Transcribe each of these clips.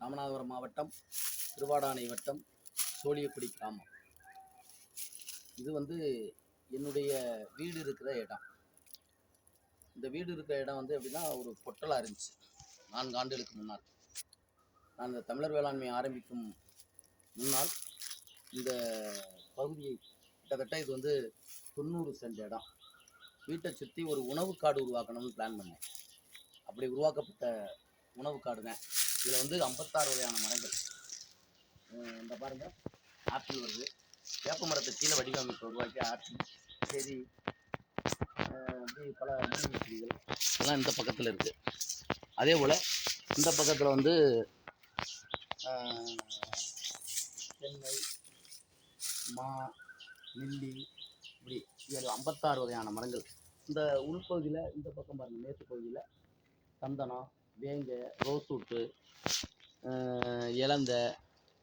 ராமநாதபுரம் மாவட்டம் திருவாடானை வட்டம் சோழியக்குடி கிராமம். இது வந்து என்னுடைய வீடு இருக்கிற இடம். இந்த வீடு இருக்கிற இடம் வந்து எப்படின்னா ஒரு பொட்டலாக இருந்துச்சு. நான்கு ஆண்டுகளுக்கு முன்னால். நான் இந்த தமிழர் வேளாண்மை ஆரம்பிக்கும் முன்னால் இந்த பகுதியை கிட்டத்தட்ட இது வந்து தொண்ணூறு சென்ட் இடம். வீட்டை சுற்றி ஒரு உணவு காடு உருவாக்கணும்னு பிளான் பண்ணேன். அப்படி உருவாக்கப்பட்ட உணவு காடு இதில் வந்து ஐம்பத்தாறு வகையான மரங்கள். இந்த பாருங்க ஆப்பிள் வருது. வேப்ப மரத்தை கீழே வடிவமைப்பு உருவாக்கி ஆப்பிள் செடி பல மூலிகை செடிகள் எல்லாம் இந்த பக்கத்தில் இருக்குது அதே போல் இந்த பக்கத்தில் வந்து தென்னை மா நெல்லி இப்படி இதில் ஐம்பத்தாறு வகையான மரங்கள். இந்த உள்பகுதியில் இந்த பக்கம் பாருங்கள் மேற்கு பகுதியில் சந்தனம் வேங்க ரோஸ்வுட்டு இலந்த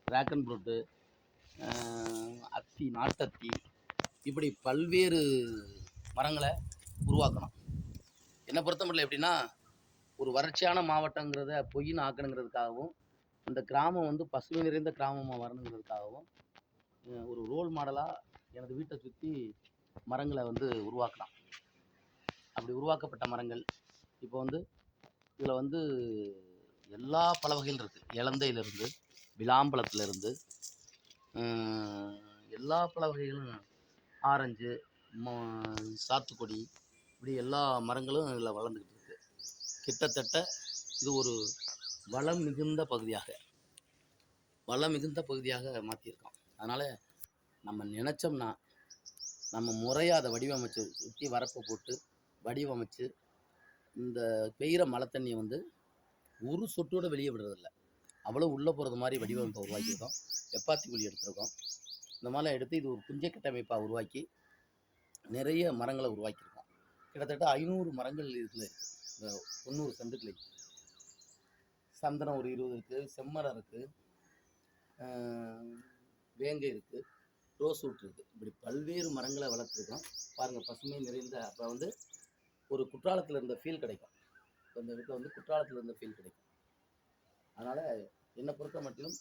டிராகன் ஃப்ரூட்டு அத்தி நாட்டத்தி இப்படி பல்வேறு மரங்களை உருவாக்கணும். என்னை பொறுத்த மட்டும் எப்படின்னா ஒரு வறட்சியான மாவட்டங்கிறத பொய்ன்னு ஆக்கணுங்கிறதுக்காகவும் அந்த கிராமம் வந்து பசுமை நிறைந்த கிராமமாக வரணுங்கிறதுக்காகவும் ஒரு ரோல் மாடலாக எனது வீட்டை சுற்றி மரங்களை வந்து உருவாக்கலாம். அப்படி உருவாக்கப்பட்ட மரங்கள் இப்போ வந்து இதில் வந்து எல்லா பல வகையில் இருக்குது இலந்தையிலிருந்து விளாம்பழத்துலேருந்து எல்லா பல வகைகளும் ஆரஞ்சு சாத்துக்குடி இப்படி எல்லா மரங்களும் இதில் வளர்ந்துக்கிட்டு இருக்குது கிட்டத்தட்ட இது ஒரு வளம் மிகுந்த பகுதியாக வளம் மிகுந்த பகுதியாக மாற்றியிருக்கோம் அதனால் நம்ம நினச்சோம்னா நம்ம முறையாக அதை வடிவமைச்சு சுற்றி வரப்பை போட்டு வடிவமைச்சு இந்த பெய்கிற மழை தண்ணியை வந்து ஒரு சொட்டோட வெளியே விடுறதில்ல. அவ்வளோ உள்ளே போகிறது மாதிரி வடிவமைப்பை உருவாக்கியிருக்கோம். வெப்பாத்தி குழி எடுத்திருக்கோம். இந்த மாதிரிலாம் எடுத்து இது ஒரு புஞ்சை கட்டமைப்பாக உருவாக்கி நிறைய மரங்களை உருவாக்கியிருக்கோம். கிட்டத்தட்ட ஐநூறு மரங்கள் இதில் இருக்குது இந்த தொண்ணூறு சென்ட்டுக்குள்ள சந்தனம் ஒரு இருபது இருக்குது செம்மரம் இருக்குது வேங்கை இருக்குது ரோஸ் வுட் இருக்குது இப்படி பல்வேறு மரங்களை வளர்த்துருக்கோம். பாருங்கள் பசுமை நிறைந்த அப்போ வந்து ஒரு குற்றாலத்தில் இருந்த ஃபீல் கிடைக்கும். இப்ப இந்த வீட்டில் வந்து குற்றாலத்தில் இருந்த ஃபீல் கிடைக்கும். அதனால் என்னை பொறுத்த மட்டிலும்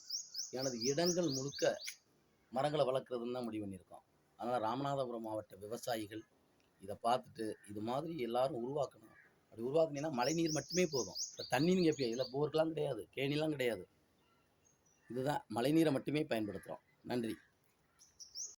எனது இடங்கள் முழுக்க மரங்களை வளர்க்குறதுன்னு தான் முடிவு பண்ணியிருக்கோம். அதனால் ராமநாதபுரம் மாவட்ட விவசாயிகள் இதை பார்த்துட்டு இது மாதிரி எல்லாரும் உருவாக்கணும். அப்படி உருவாக்குனீங்கன்னா மழைநீர் மட்டுமே போதும். இப்போ தண்ணி நீங்கள் இல்லை இதில் போர்க்கெலாம் கிடையாது. கேணிலாம் கிடையாது. இதுதான் மழைநீரை மட்டுமே பயன்படுத்துகிறோம் நன்றி.